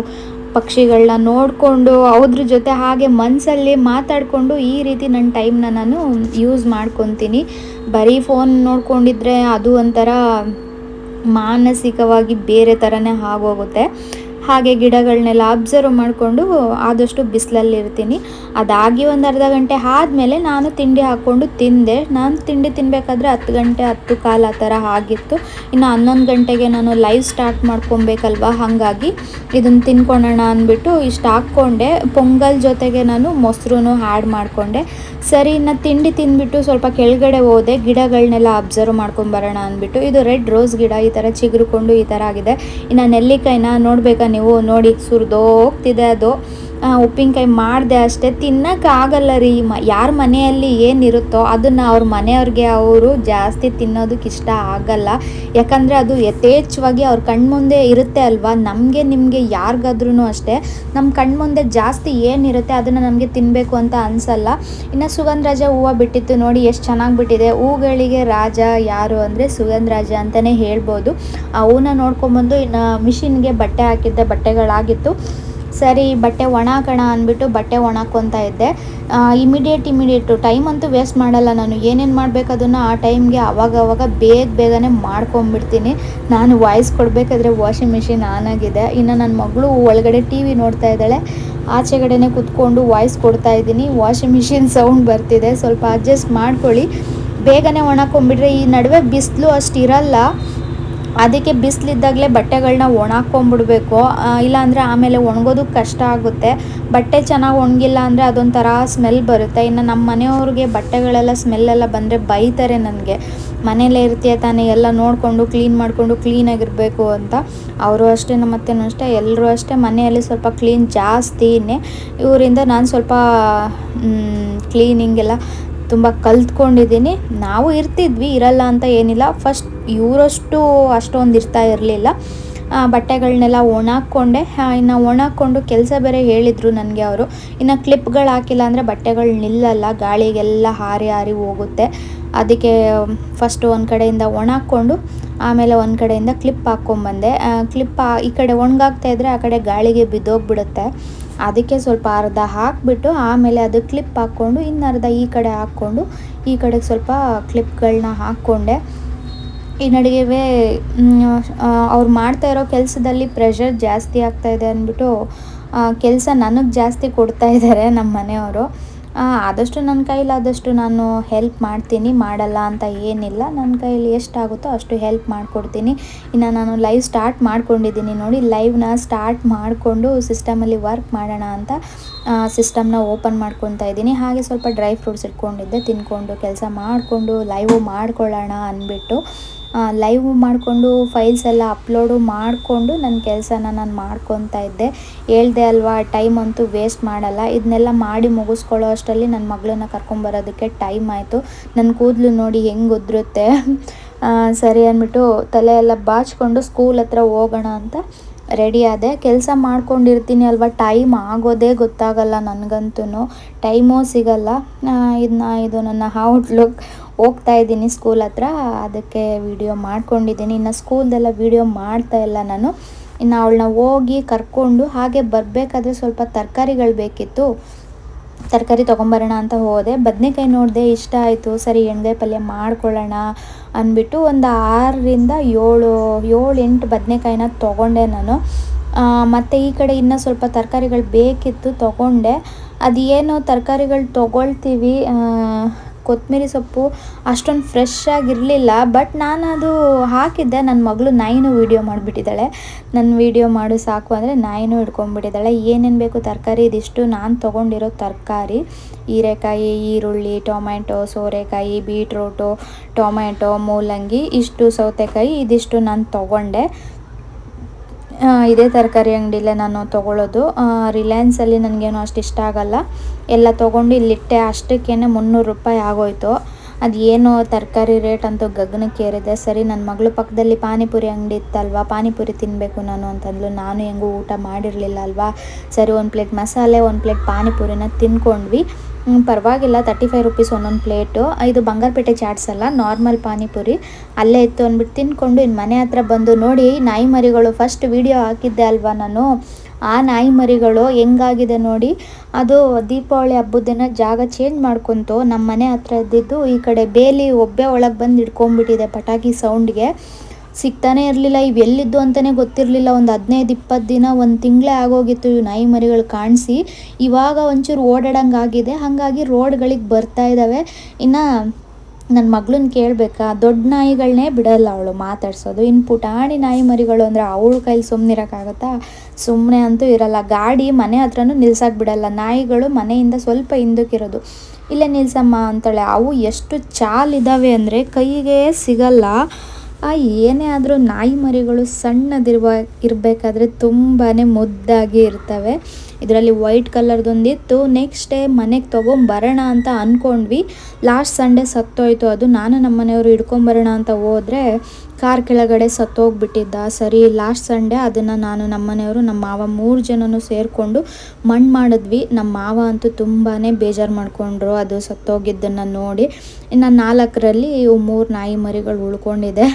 ಪಕ್ಷಿಗಳನ್ನ ನೋಡಿಕೊಂಡು ಅವ್ರ ಜೊತೆ ಹಾಗೆ ಮನಸ್ಸಲ್ಲಿ ಮಾತಾಡಿಕೊಂಡು ಈ ರೀತಿ ನನ್ನ ಟೈಮ್ನ ನಾನು ಯೂಸ್ ಮಾಡ್ಕೊತೀನಿ. ಬರೀ ಫೋನ್ ನೋಡ್ಕೊಂಡಿದ್ರೆ ಅದು ಒಂಥರ ಮಾನಸಿಕವಾಗಿ ಬೇರೆ ಥರನೇ ಆಗೋಗುತ್ತೆ ಹಾಗೆ ಗಿಡಗಳನ್ನೆಲ್ಲ ಅಬ್ಸರ್ವ್ ಮಾಡಿಕೊಂಡು ಆದಷ್ಟು ಬಿಸಿಲಲ್ಲಿರ್ತೀನಿ. ಅದಾಗಿ ಒಂದು ಅರ್ಧ ಗಂಟೆ ಆದಮೇಲೆ ನಾನು ತಿಂಡಿ ಹಾಕ್ಕೊಂಡು ತಿಂದೆ. ನಾನು ತಿಂಡಿ ತಿನ್ನಬೇಕಾದ್ರೆ ಹತ್ತು ಗಂಟೆ, ಹತ್ತು ಕಾಲು ಆ ಥರ ಆಗಿತ್ತು. ಇನ್ನು ಹನ್ನೊಂದು ಗಂಟೆಗೆ ನಾನು ಲೈವ್ ಸ್ಟಾರ್ಟ್ ಮಾಡ್ಕೊಬೇಕಲ್ವ? ಹಾಗಾಗಿ ಇದನ್ನು ತಿನ್ಕೊಳ್ಳೋಣ ಅಂದ್ಬಿಟ್ಟು ಇಷ್ಟು ಹಾಕ್ಕೊಂಡೆ. ಪೊಂಗಲ್ ಜೊತೆಗೆ ನಾನು ಮೊಸರು ಆ್ಯಡ್ ಮಾಡಿಕೊಂಡೆ. ಸರಿ, ಇನ್ನು ತಿಂಡಿ ತಿಂದ್ಬಿಟ್ಟು ಸ್ವಲ್ಪ ಕೆಳಗಡೆ ಹೋದೆ. ಗಿಡಗಳನ್ನೆಲ್ಲ ಅಬ್ಸರ್ವ್ ಮಾಡ್ಕೊಂಬರೋಣ ಅಂದ್ಬಿಟ್ಟು. ಇದು ರೆಡ್ ರೋಸ್ ಗಿಡ ಈ ಥರ ಚಿಗುರುಕೊಂಡು ಈ ಥರ ಆಗಿದೆ. ಇನ್ನು ನೆಲ್ಲಿಕಾಯಿನ ನೋಡ್ಬೇಕಾ ನೀವು ನೋಡಿ ಸುರಿದೋಗ್ತಿದೆ ಅದು. ಉಪ್ಪಿನಕಾಯಿ ಮಾಡಿದೆ ಅಷ್ಟೇ. ತಿನ್ನೋಕ್ಕಾಗಲ್ಲ ರೀ ಮ, ಯಾರ ಮನೆಯಲ್ಲಿ ಏನಿರುತ್ತೋ ಅದನ್ನು ಅವ್ರ ಮನೆಯವ್ರಿಗೆ ಅವರು ಜಾಸ್ತಿ ತಿನ್ನೋದಕ್ಕೆ ಇಷ್ಟ ಆಗಲ್ಲ. ಯಾಕಂದರೆ ಅದು ಯಥೇಚ್ಛವಾಗಿ ಅವ್ರ ಕಣ್ಮುಂದೆ ಇರುತ್ತೆ ಅಲ್ವಾ? ನಮಗೆ ನಿಮಗೆ ಯಾರಿಗಾದ್ರೂ ಅಷ್ಟೇ. ನಮ್ಮ ಕಣ್ಮುಂದೆ ಜಾಸ್ತಿ ಏನಿರುತ್ತೆ ಅದನ್ನು ನಮಗೆ ತಿನ್ನಬೇಕು ಅಂತ ಅನಿಸಲ್ಲ. ಇನ್ನು ಸುಗಂಧರಾಜ ಹೂವು ಬಿಟ್ಟಿತ್ತು ನೋಡಿ, ಎಷ್ಟು ಚೆನ್ನಾಗಿ ಬಿಟ್ಟಿದೆ. ಹೂಗಳಿಗೆ ರಾಜ ಯಾರು ಅಂದರೆ ಸುಗಂಧರಾಜ ಅಂತಲೇ ಹೇಳ್ಬೋದು. ಆ, ಹೂನ ನೋಡ್ಕೊಂಬಂದು ಇನ್ನು ಮಿಷಿನ್ಗೆ ಬಟ್ಟೆ ಹಾಕಿದ್ದೆ ಬಟ್ಟೆಗಳಾಗಿತ್ತು. ಸರಿ, ಬಟ್ಟೆ ಒಣ ಕಣ ಅಂದ್ಬಿಟ್ಟು ಬಟ್ಟೆ ಒಣಕೊತಾ ಇದ್ದೆ. ಇಮಿಡಿಯೇಟ್ ಇಮಿಡಿಯೇಟು ಟೈಮ್ ಅಂತೂ ವೇಸ್ಟ್ ಮಾಡಲ್ಲ ನಾನು. ಏನೇನು ಮಾಡಬೇಕು ಅದನ್ನು ಆ ಟೈಮ್ಗೆ ಅವಾಗ ಅವಾಗ ಬೇಗ ಬೇಗನೆ ಮಾಡ್ಕೊಂಬಿಡ್ತೀನಿ ನಾನು ವಾಯ್ಸ್ ಕೊಡಬೇಕಾದ್ರೆ ವಾಷಿಂಗ್ ಮಿಷಿನ್ ಆನ್ ಆಗಿದೆ. ಇನ್ನು ನನ್ನ ಮಗಳು ಒಳಗಡೆ ಟಿ ವಿ ನೋಡ್ತಾ ಇದ್ದಾಳೆ. ಆಚೆಗಡೆನೆ ಕುತ್ಕೊಂಡು ವಾಯ್ಸ್ ಕೊಡ್ತಾ ಇದ್ದೀನಿ. ವಾಷಿಂಗ್ ಮಿಷಿನ್ ಸೌಂಡ್ ಬರ್ತಿದೆ. ಸ್ವಲ್ಪ ಅಡ್ಜಸ್ಟ್ ಮಾಡ್ಕೊಳ್ಳಿ. ಬೇಗನೆ ಒಣಕೊಂಬಿಟ್ರೆ ಈ ನಡುವೆ ಬಿಸಿಲು ಅಷ್ಟು ಇರಲ್ಲ. ಅದಕ್ಕೆ ಬಿಸಿಲಿದ್ದಾಗಲೇ ಬಟ್ಟೆಗಳನ್ನ ಒಣಾಕೊಂಬಿಡ್ಬೇಕು ಇಲ್ಲಾಂದರೆ ಆಮೇಲೆ ಒಣಗೋದು ಕಷ್ಟ ಆಗುತ್ತೆ. ಬಟ್ಟೆ ಚೆನ್ನಾಗಿ ಒಣಗಿಲ್ಲ ಅಂದರೆ ಅದೊಂಥರ ಸ್ಮೆಲ್ ಬರುತ್ತೆ. ಇನ್ನು ನಮ್ಮ ಮನೆಯವ್ರಿಗೆ ಬಟ್ಟೆಗಳೆಲ್ಲ ಸ್ಮೆಲ್ಲೆಲ್ಲ ಬಂದರೆ ಬೈತಾರೆ ನನಗೆ. ಮನೇಲೇ ಇರ್ತೀಯ ತಾನೇ, ಎಲ್ಲ ನೋಡಿಕೊಂಡು ಕ್ಲೀನ್ ಮಾಡಿಕೊಂಡು ಕ್ಲೀನಾಗಿರಬೇಕು ಅಂತ. ಅವರು ಅಷ್ಟೇ, ನಮ್ಮ ಅತ್ತೆನೂ ಅಷ್ಟೇ ಎಲ್ಲರೂ ಅಷ್ಟೇ. ಮನೆಯಲ್ಲಿ ಸ್ವಲ್ಪ ಕ್ಲೀನ್ ಜಾಸ್ತಿನೇ. ಇವರಿಂದ ನಾನು ಸ್ವಲ್ಪ ಕ್ಲೀನಿಂಗ್ ಎಲ್ಲ ತುಂಬ ಕಲ್ತ್ಕೊಂಡಿದ್ದೀನಿ. ನಾವು ಇರ್ತಿದ್ವಿ, ಇರಲ್ಲ ಅಂತ ಏನಿಲ್ಲ. ಫಸ್ಟ್ ಇವರಷ್ಟು ಅಷ್ಟೊಂದು ಇರ್ತಾ ಇರಲಿಲ್ಲ. ಬಟ್ಟೆಗಳನ್ನೆಲ್ಲ ಒಣಾಕ್ಕೊಂಡೆ ಇನ್ನು ಒಣಾಕ್ಕೊಂಡು ಕೆಲಸ ಬೇರೆ ಹೇಳಿದರು ನನಗೆ ಅವರು. ಇನ್ನು ಕ್ಲಿಪ್ಗಳು ಹಾಕಿಲ್ಲ ಅಂದರೆ ಬಟ್ಟೆಗಳು ನಿಲ್ಲಲ್ಲ, ಗಾಳಿಗೆಲ್ಲ ಹಾರಿ ಹಾರಿ ಹೋಗುತ್ತೆ. ಅದಕ್ಕೆ ಫಸ್ಟು ಒಂದು ಕಡೆಯಿಂದ ಒಣಾಕ್ಕೊಂಡು ಆಮೇಲೆ ಒಂದು ಕಡೆಯಿಂದ ಕ್ಲಿಪ್ ಹಾಕ್ಕೊಂಬಂದೆ ಕ್ಲಿಪ್ ಈ ಕಡೆ ಒಣಗಾಗ್ತಾ ಇದ್ದರೆ ಆ ಕಡೆ ಗಾಳಿಗೆ ಬಿದ್ದೋಗ್ಬಿಡುತ್ತೆ. ಅದಕ್ಕೆ ಸ್ವಲ್ಪ ಅರ್ಧ ಹಾಕಿಬಿಟ್ಟು ಆಮೇಲೆ ಅದು ಕ್ಲಿಪ್ ಹಾಕ್ಕೊಂಡು, ಇನ್ನು ಅರ್ಧ ಈ ಕಡೆ ಹಾಕ್ಕೊಂಡು, ಈ ಕಡೆಗೆ ಸ್ವಲ್ಪ ಕ್ಲಿಪ್ಗಳನ್ನ ಹಾಕ್ಕೊಂಡೆ. ಈ ನಡುವೆ ಅವ್ರು ಮಾಡ್ತಾ ಇರೋ ಕೆಲಸದಲ್ಲಿ ಪ್ರೆಷರ್ ಜಾಸ್ತಿ ಆಗ್ತಾ ಇದೆ ಅಂದ್ಬಿಟ್ಟು ಕೆಲಸ ನನಗೆ ಜಾಸ್ತಿ ಕೊಡ್ತಾ ಇದ್ದಾರೆ ನಮ್ಮ ಮನೆಯವರು. ಆದಷ್ಟು ನನ್ನ ಕೈಲಾದಷ್ಟು ನಾನು ಹೆಲ್ಪ್ ಮಾಡ್ತೀನಿ, ಮಾಡಲ್ಲ ಅಂತ ಏನಿಲ್ಲ. ನನ್ನ ಕೈಲಿ ಎಷ್ಟಾಗುತ್ತೋ ಅಷ್ಟು ಹೆಲ್ಪ್ ಮಾಡಿಕೊಡ್ತೀನಿ. ಇನ್ನು ನಾನು ಲೈವ್ ಸ್ಟಾರ್ಟ್ ಮಾಡ್ಕೊಂಡಿದ್ದೀನಿ ನೋಡಿ ಲೈವ್ನ ಸ್ಟಾರ್ಟ್ ಮಾಡಿಕೊಂಡು ಸಿಸ್ಟಮಲ್ಲಿ ವರ್ಕ್ ಮಾಡೋಣ ಅಂತ ಸಿಸ್ಟಮ್ನ ಓಪನ್ ಮಾಡ್ಕೊತಾ ಇದ್ದೀನಿ. ಹಾಗೆ ಸ್ವಲ್ಪ ಡ್ರೈ ಫ್ರೂಟ್ಸ್ ಇಟ್ಕೊಂಡಿದ್ದೆ, ತಿನ್ಕೊಂಡು, ಕೆಲಸ ಮಾಡಿಕೊಂಡು ಲೈವ್ ಮಾಡ್ಕೊಳ್ಳೋಣ ಅಂದ್ಬಿಟ್ಟು. ಲೈವ್ ಮಾಡಿಕೊಂಡು ಫೈಲ್ಸ್ ಎಲ್ಲ ಅಪ್ಲೋಡು ಮಾಡಿಕೊಂಡು ನನ್ನ ಕೆಲಸನ ನಾನು ಮಾಡ್ಕೊತಾ ಇದ್ದೆ. ಹೇಳ್ದೆ ಅಲ್ವಾ ಟೈಮ್ ಅಂತೂ ವೇಸ್ಟ್ ಮಾಡಲ್ಲ. ಇದನ್ನೆಲ್ಲ ಮಾಡಿ ಮುಗಿಸ್ಕೊಳ್ಳೋ ಅಷ್ಟರಲ್ಲಿ ನನ್ನ ಮಗಳನ್ನ ಕರ್ಕೊಂಬರೋದಕ್ಕೆ ಟೈಮ್ ಆಯಿತು. ನನ್ನ ಕೂದಲು ನೋಡಿ ಹೆಂಗೆ ಉದುರುತ್ತೆ. ಸರಿ ಅಂದ್ಬಿಟ್ಟು ತಲೆ ಎಲ್ಲ ಬಾಚ್ಕೊಂಡು ಸ್ಕೂಲ್ ಹತ್ರ ಹೋಗೋಣ ಅಂತ ರೆಡಿ ಆದೆ. ಕೆಲಸ ಮಾಡ್ಕೊಂಡಿರ್ತೀನಿ ಅಲ್ವಾ ಟೈಮ್ ಆಗೋದೇ ಗೊತ್ತಾಗಲ್ಲ ನನಗಂತೂ ಟೈಮೂ ಸಿಗಲ್ಲ. ಇದನ್ನ ಇದು ನನ್ನ ಔಟ್ಲುಕ್ ಹೋಗ್ತಾ ಇದ್ದೀನಿ ಸ್ಕೂಲ್ ಹತ್ರ, ಅದಕ್ಕೆ ವಿಡಿಯೋ ಮಾಡ್ಕೊಂಡಿದ್ದೀನಿ. ಇನ್ನು ಸ್ಕೂಲ್ದೆಲ್ಲ ವಿಡಿಯೋ ಮಾಡ್ತಾ ಇಲ್ಲ ನಾನು. ಇನ್ನು ಅವಳನ್ನ ಹೋಗಿ ಕರ್ಕೊಂಡು ಹಾಗೆ ಬರಬೇಕಾದ್ರೆ ಸ್ವಲ್ಪ ತರಕಾರಿಗಳು ಬೇಕಿತ್ತು. ತರಕಾರಿ ತೊಗೊಂಬರೋಣ ಅಂತ ಹೋದೆ. ಬದನೆಕಾಯಿ ನೋಡಿದೆ ಇಷ್ಟ ಆಯಿತು. ಸರಿ, ಎಣ್ಗಾಯಿ ಪಲ್ಯ ಮಾಡ್ಕೊಳ್ಳೋಣ ಅಂದ್ಬಿಟ್ಟು ಒಂದು ಆರರಿಂದ ಏಳು ಏಳು ಎಂಟು ಬದನೆಕಾಯಿನ ತೊಗೊಂಡೆ ನಾನು. ಮತ್ತು ಈ ಕಡೆ ಇನ್ನೂ ಸ್ವಲ್ಪ ತರಕಾರಿಗಳು ಬೇಕಿತ್ತು ತೊಗೊಂಡೆ. ಅದೇನು ತರಕಾರಿಗಳು ತೊಗೊಳ್ತೀವಿ ಕೊತ್ತಂಬರಿ ಸೊಪ್ಪು ಅಷ್ಟೊಂದು ಫ್ರೆಶ್ ಆಗಿರಲಿಲ್ಲ ಬಟ್ ನಾನು ಅದು ಹಾಕಿದ್ದೆ. ನನ್ನ ಮಗಳು ನಾಯಿನೂ ವೀಡಿಯೋ ಮಾಡಿಬಿಟ್ಟಿದ್ದಾಳೆ. ನನ್ನ ವೀಡಿಯೋ ಮಾಡು ಸಾಕು ಅಂದರೆ ನಾಯಿನೂ ಹಿಡ್ಕೊಂಡ್ಬಿಟ್ಟಿದ್ದಾಳೆ. ಏನೇನು ಬೇಕು ತರಕಾರಿ, ಇದಿಷ್ಟು ನಾನು ತೊಗೊಂಡಿರೋ ತರಕಾರಿ. ಹೀರೆಕಾಯಿ, ಈರುಳ್ಳಿ, ಟೊಮ್ಯಾಟೊ, ಸೋರೆಕಾಯಿ, ಬೀಟ್ರೋಟು, ಟೊಮ್ಯಾಟೊ, ಮೂಲಂಗಿ, ಇಷ್ಟು ಸೌತೆಕಾಯಿ, ಇದಿಷ್ಟು ನಾನು ತೊಗೊಂಡೆ. ಇದೇ ತರಕಾರಿ ಅಂಗಡಿಲೇ ನಾನು ತೊಗೊಳ್ಳೋದು ರಿಲಯನ್ಸಲ್ಲಿ ನನಗೇನು ಅಷ್ಟು ಇಷ್ಟ ಆಗಲ್ಲ. ಎಲ್ಲ ತೊಗೊಂಡು ಇಲ್ಲಿಟ್ಟೆ ಅಷ್ಟಕ್ಕೇ ಮುನ್ನೂರು ರೂಪಾಯಿ ಆಗೋಯ್ತು. ಅದು ಏನು ತರಕಾರಿ ರೇಟ್ ಅಂತೂ ಗಗನಕ್ಕೇರಿದೆ. ಸರಿ ನನ್ನ ಮಗಳು ಪಕ್ಕದಲ್ಲಿ ಪಾನಿಪುರಿ ಅಂಗಡಿ ಇತ್ತಲ್ವಾ? ಪಾನಿಪುರಿ ತಿನ್ನಬೇಕು ನಾನು ಅಂತಂದ್ಲು. ನಾನು ಹೆಂಗೂ ಊಟ ಮಾಡಿರಲಿಲ್ಲ ಅಲ್ವಾ? ಸರಿ, ಒಂದು ಪ್ಲೇಟ್ ಮಸಾಲೆ, ಒಂದು ಪ್ಲೇಟ್ ಪಾನಿಪುರಿನ ತಿನ್ಕೊಂಡ್ವಿ. ಪರವಾಗಿಲ್ಲ ತರ್ಟಿ ಫೈವ್ ರುಪೀಸ್ ಒಂದೊಂದು ಪ್ಲೇಟು ಇದು ಬಂಗಾರಪೇಟೆ ಚಾಟ್ಸ್ ಅಲ್ಲ ನಾರ್ಮಲ್ ಪಾನಿಪುರಿ. ಅಲ್ಲೇ ಇತ್ತು ಅಂದ್ಬಿಟ್ಟು ತಿನ್ಕೊಂಡು ಇನ್ನು ಮನೆ ಹತ್ರ ಬಂದು ನೋಡಿ, ನಾಯಿ ಮರಿಗಳು ಫಸ್ಟ್ ವಿಡಿಯೋ ಹಾಕಿದ್ದೆ ಅಲ್ವಾ ನಾನು? ಆ ನಾಯಿ ಮರಿಗಳು ಹೆಂಗಾಗಿದೆ ನೋಡಿ? ಅದು ದೀಪಾವಳಿ ಹಬ್ಬದ ದಿನ ಜಾಗ ಚೇಂಜ್ ಮಾಡ್ಕೊತು. ನಮ್ಮ ಮನೆ ಹತ್ರ ಇದ್ದಿದ್ದು ಈ ಕಡೆ ಬೇಲಿ ಒಬ್ಬೆ ಒಳಗೆ ಬಂದು ಹಿಡ್ಕೊಂಡ್ಬಿಟ್ಟಿದೆ ಪಟಾಕಿ ಸೌಂಡ್ಗೆ ಸಿಗ್ತಾನೆ ಇರಲಿಲ್ಲ ಇವು ಎಲ್ಲಿದ್ದು ಅಂತಲೇ ಗೊತ್ತಿರಲಿಲ್ಲ. ಒಂದು ಹದಿನೈದು, ಇಪ್ಪತ್ತು ದಿನ, ಒಂದು ತಿಂಗಳೇ ಆಗೋಗಿತ್ತು ಇವು ನಾಯಿ ಮರಿಗಳು ಕಾಣಿಸಿ. ಇವಾಗ ಒಂಚೂರು ಓಡಾಡಂಗೆ ಆಗಿದೆ ಹಾಗಾಗಿ ರೋಡ್ಗಳಿಗೆ ಬರ್ತಾ ಇದ್ದಾವೆ ಇನ್ನು ನನ್ನ ಮಗಳನ್ನ ಕೇಳಬೇಕಾ? ದೊಡ್ಡ ನಾಯಿಗಳನ್ನೇ ಬಿಡಲ್ಲ ಅವಳು ಮಾತಾಡ್ಸೋದು. ಇನ್ನು ಪುಟಾಣಿ ನಾಯಿ ಮರಿಗಳು ಅಂದರೆ ಅವಳ ಕೈಲಿ ಸುಮ್ಮನಿರೋಕ್ಕಾಗತ್ತಾ ಸುಮ್ಮನೆ ಅಂತೂ ಇರಲ್ಲ. ಗಾಡಿ ಮನೆ ಹತ್ರನೂ ನಿಲ್ಸಕ್ಕೆ ಬಿಡಲ್ಲ. ನಾಯಿಗಳು ಮನೆಯಿಂದ ಸ್ವಲ್ಪ ಹಿಂದಕ್ಕಿರೋದು. ಇಲ್ಲೇ ನಿಲ್ಸಮ್ಮ ಅಂತಾಳೆ. ಅವು ಎಷ್ಟು ಚಾಲಿದ್ದಾವೆ ಅಂದರೆ ಕೈಗೆ ಸಿಗಲ್ಲ. ಆ ಏನೇ ಆದರೂ ನಾಯಿ ಮರಿಗಳು ಸಣ್ಣದಿರುವ ಇರಬೇಕಾದ್ರೆ ತುಂಬಾ ಮುದ್ದಾಗಿ ಇರ್ತವೆ. ಇದರಲ್ಲಿ ವೈಟ್ ಕಲರ್ದೊಂದಿತ್ತು ನೆಕ್ಸ್ಟ್ ಡೇ ಮನೆಗೆ ತೊಗೊಂಬರೋಣ ಅಂತ ಅಂದ್ಕೊಂಡ್ವಿ ಲಾಸ್ಟ್ ಸಂಡೇ ಸತ್ತೋಯ್ತು. ಅದು ನಾನು ನಮ್ಮ ಮನೆಯವರು ಹಿಡ್ಕೊಂಬರೋಣ ಅಂತ ಹೋದರೆ ಕಾರ್ ಕೆಳಗಡೆ ಸತ್ತೋಗ್ಬಿಟ್ಟಿದ್ದ. ಸರಿ ಲಾಸ್ಟ್ ಸಂಡೇ ಅದನ್ನು ನಾನು ನಮ್ಮ ಮನೆಯವರು ನಮ್ಮ ಮಾವ ಮೂರು ಜನನು ಸೇರಿಕೊಂಡು ಮಣ್ಣು ಮಾಡಿದ್ವಿ. ನಮ್ಮ ಮಾವ ಅಂತೂ ತುಂಬಾ ಬೇಜಾರು ಮಾಡಿಕೊಂಡ್ರು ಅದು ಸತ್ತೋಗಿದ್ದನ್ನು ನೋಡಿ. ಇನ್ನು ನಾಲ್ಕರಲ್ಲಿ ಇವು ಮೂರು ನಾಯಿ ಮರಿಗಳು ಉಳ್ಕೊಂಡಿದೆ.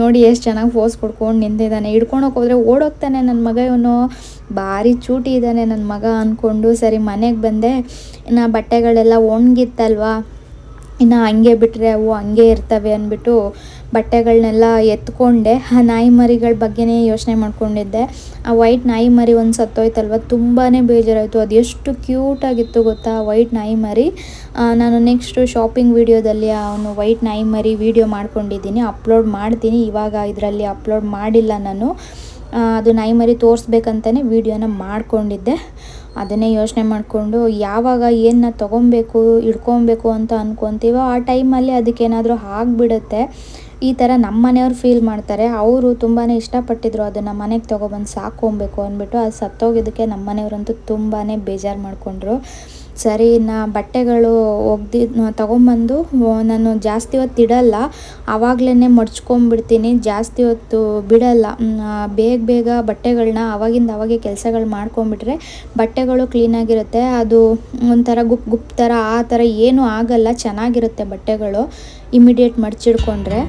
ನೋಡಿ ಎಷ್ಟು ಚೆನ್ನಾಗಿ ಫೋಸ್ ಕೊಡ್ಕೊಂಡು ನಿಂತಿದ್ದಾನೆ. ಹಿಡ್ಕೊಳಕ್ಕೆ ಹೋದರೆ ಓಡೋಗ್ತಾನೆ ನನ್ನ ಮಗ ಇವನು. ಭಾರಿ ಚೂಟಿ ಇದ್ದಾನೆ ನನ್ನ ಮಗ ಅಂದ್ಕೊಂಡು ಸರಿ, ಮನೆಗೆ ಬಂದೆ. ಇನ್ನು ಬಟ್ಟೆಗಳೆಲ್ಲ ಒಣಗಿತ್ತಲ್ವಾ? ಇನ್ನು ಹಂಗೆ ಬಿಟ್ಟರೆ ಅವು ಹಂಗೆ ಇರ್ತವೆ ಅಂದ್ಬಿಟ್ಟು ಬಟ್ಟೆಗಳನ್ನೆಲ್ಲ ಎತ್ಕೊಂಡೆ, ಆ ನಾಯಿ ಮರಿಗಳ ಬಗ್ಗೆನೇ ಯೋಚನೆ ಮಾಡ್ಕೊಂಡಿದ್ದೆ. ಆ ವೈಟ್ ನಾಯಿ ಮರಿ ಒಂದು ಸತ್ತೋಯ್ತಲ್ವ? ತುಂಬಾ ಬೇಜಾರಾಯಿತು. ಅದು ಎಷ್ಟು ಕ್ಯೂಟಾಗಿತ್ತು ಗೊತ್ತಾ? ವೈಟ್ ನಾಯಿ ಮರಿ. ನಾನು ನೆಕ್ಸ್ಟು ಶಾಪಿಂಗ್ ವೀಡಿಯೋದಲ್ಲಿ ಅವನು ವೈಟ್ ನಾಯಿ ಮರಿ ವೀಡಿಯೋ ಮಾಡ್ಕೊಂಡಿದ್ದೀನಿ. ಅಪ್ಲೋಡ್ ಮಾಡ್ತೀನಿ. ಇವಾಗ ಇದರಲ್ಲಿ ಅಪ್ಲೋಡ್ ಮಾಡಿಲ್ಲ ನಾನು. ಅದು ನಾಯಿ ಮರಿ ತೋರಿಸ್ಬೇಕಂತಲೇ ವೀಡಿಯೋನ ಮಾಡ್ಕೊಂಡಿದ್ದೆ. ಅದನ್ನೇ ಯೋಚನೆ ಮಾಡಿಕೊಂಡು, ಯಾವಾಗ ಏನನ್ನ ತೊಗೊಬೇಕು ಇಟ್ಕೊಬೇಕು ಅಂತ ಅಂದ್ಕೊತೀವೋ ಆ ಟೈಮಲ್ಲಿ ಅದಕ್ಕೇನಾದರೂ ಆಗಿಬಿಡುತ್ತೆ. ಈ ಥರ ನಮ್ಮ ಮನೆಯವ್ರು ಫೀಲ್ ಮಾಡ್ತಾರೆ. ಅವರು ತುಂಬಾ ಇಷ್ಟಪಟ್ಟಿದ್ರು ಅದನ್ನು ಮನೆಗೆ ತೊಗೊಬಂದು ಸಾಕೊಬೇಕು ಅಂದ್ಬಿಟ್ಟು ಅದು ಸತ್ತೋಗಿದ್ದಕ್ಕೆ ನಮ್ಮ ಮನೆಯವರಂತೂ ತುಂಬಾ ಬೇಜಾರು ಮಾಡಿಕೊಂಡ್ರು. ಸರಿ, ನಾ ಬಟ್ಟೆಗಳು ಒಗ್ದು ತೊಗೊಂಬಂದು ನಾನು ಜಾಸ್ತಿ ಹೊತ್ತು ಇಡಲ್ಲ. ಆವಾಗಲೇ ಮಡ್ಚ್ಕೊಂಬಿಡ್ತೀನಿ ಜಾಸ್ತಿ ಹೊತ್ತು ಬಿಡಲ್ಲ. ಬೇಗ ಬೇಗ ಬಟ್ಟೆಗಳನ್ನ ಆವಾಗಿಂದ ಅವಾಗೆ ಕೆಲಸಗಳು ಮಾಡ್ಕೊಂಬಿಟ್ರೆ ಬಟ್ಟೆಗಳು ಕ್ಲೀನಾಗಿರುತ್ತೆ ಅದು ಒಂಥರ ಗುಪ್ ಗುಪ್ ಥರ ಆ ಥರ ಏನೂ ಆಗಲ್ಲ. ಚೆನ್ನಾಗಿರುತ್ತೆ ಬಟ್ಟೆಗಳು. ಇಮಿಡಿಯೇಟ್ ಮಡ್ಚಿಡ್ಕೊಂಡ್ರೆ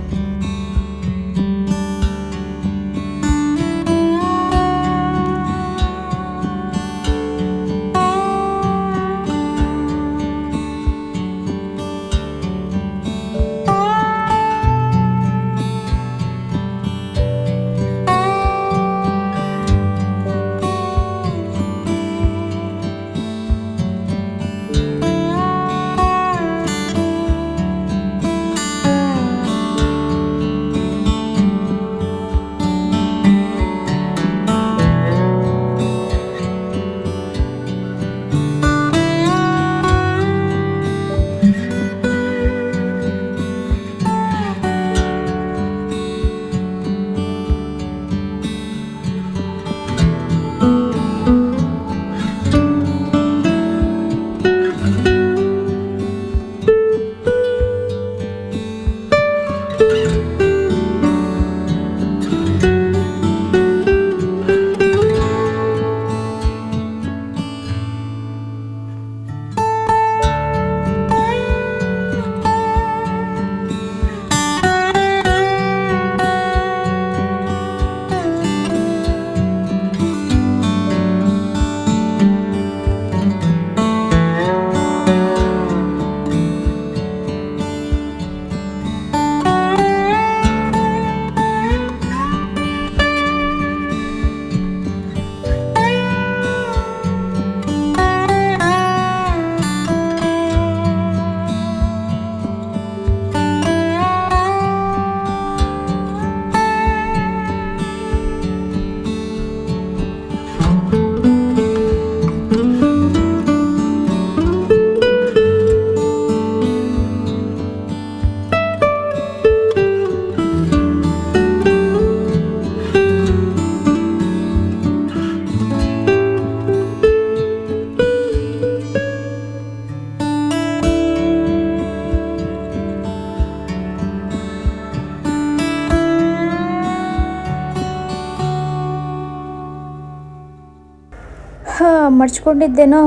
ಮಡ್ಚ್ಕೊಂಡಿದ್ದೇನೋ